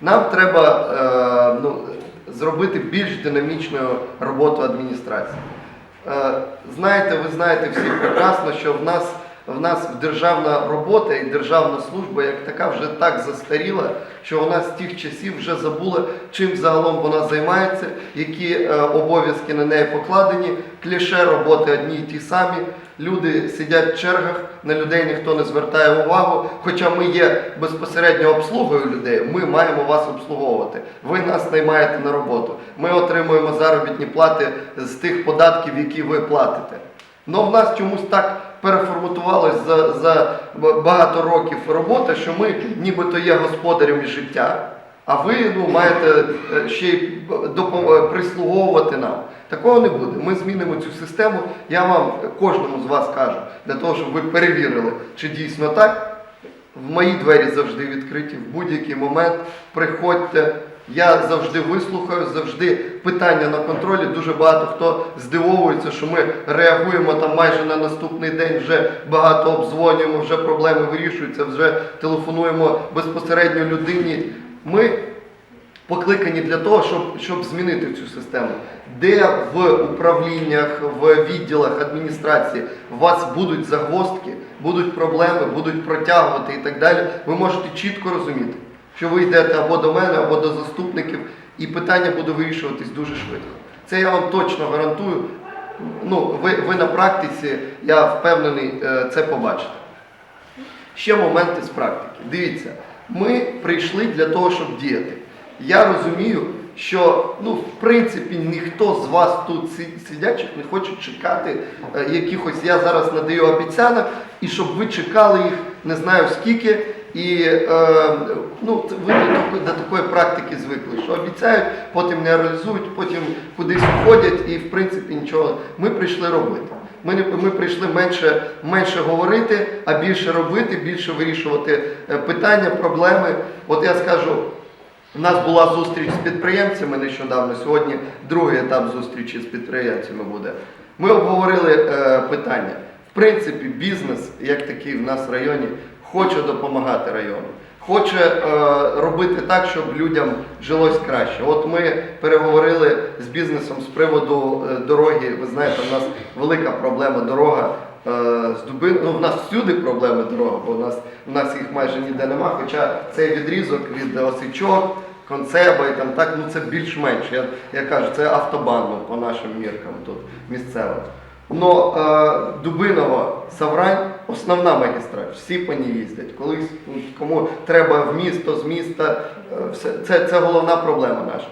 Нам треба е, ну, зробити більш динамічною роботу адміністрації. Е, Знаєте, ви знаєте всі прекрасно, що в нас, в нас державна робота і державна служба як така вже так застаріла, що вона з тих часів вже забула, чим загалом вона займається, які е, обов'язки на неї покладені, кліше роботи одні й ті самі. Люди сидять в чергах, на людей ніхто не звертає увагу. Хоча ми є безпосередньо обслугою людей, ми маємо вас обслуговувати. Ви нас наймаєте на роботу. Ми отримуємо заробітні плати з тих податків, які ви платите. Ну в нас чомусь так переформатувалось за, за багато років роботи, що ми нібито є господарями життя, а ви ну, маєте е, ще й допом- прислуговувати нам. Такого не буде. Ми змінимо цю систему. Я вам кожному з вас кажу, для того, щоб ви перевірили, чи дійсно так. В мої двері завжди відкриті. В будь-який момент приходьте. Я завжди вислухаю, завжди питання на контролі. Дуже багато хто здивовується, що ми реагуємо там майже на наступний день, вже багато обдзвонюємо, вже проблеми вирішуються, вже телефонуємо безпосередньо людині. Ми покликані для того, щоб, щоб змінити цю систему. Де в управліннях, в відділах адміністрації у вас будуть загвоздки, будуть проблеми, будуть протягувати і так далі, ви можете чітко розуміти, що ви йдете або до мене, або до заступників, і питання буде вирішуватись дуже швидко. Це я вам точно гарантую. Ну, ви, ви на практиці, я впевнений, е, це побачите. Ще моменти з практики. Дивіться, ми прийшли для того, щоб діяти. Я розумію, що ну, в принципі ніхто з вас тут сидячих не хоче чекати е, якихось. Я зараз надаю обіцянок, і щоб ви чекали їх не знаю скільки. І е, ну, ви до такої, практики звикли, що обіцяють, потім не реалізують, потім кудись уходять і в принципі нічого. Ми прийшли робити. Ми, ми прийшли менше, менше говорити, а більше робити, більше вирішувати е, питання, проблеми. От я скажу, у нас була зустріч з підприємцями нещодавно. Сьогодні другий етап зустрічі з підприємцями буде. Ми обговорили е, питання. В принципі, бізнес, як такий в нас в районі, хоче допомагати району. Хоче е, робити так, щоб людям жилось краще. От ми переговорили з бізнесом з приводу е, дороги. Ви знаєте, у нас велика проблема дорога е, з Дубин. Ну, в нас всюди проблеми дорога, бо у нас, у нас їх майже ніде нема. Хоча цей відрізок від Осичок, Концеба і там так, ну це більш-менш. Я, я кажу, це автобан по нашим міркам тут місцевим. Но е, Дубинова Саврань основна магістраль, всі по ній їздять. Колись ну, кому треба в місто, з міста, е, все, це, це головна проблема наша.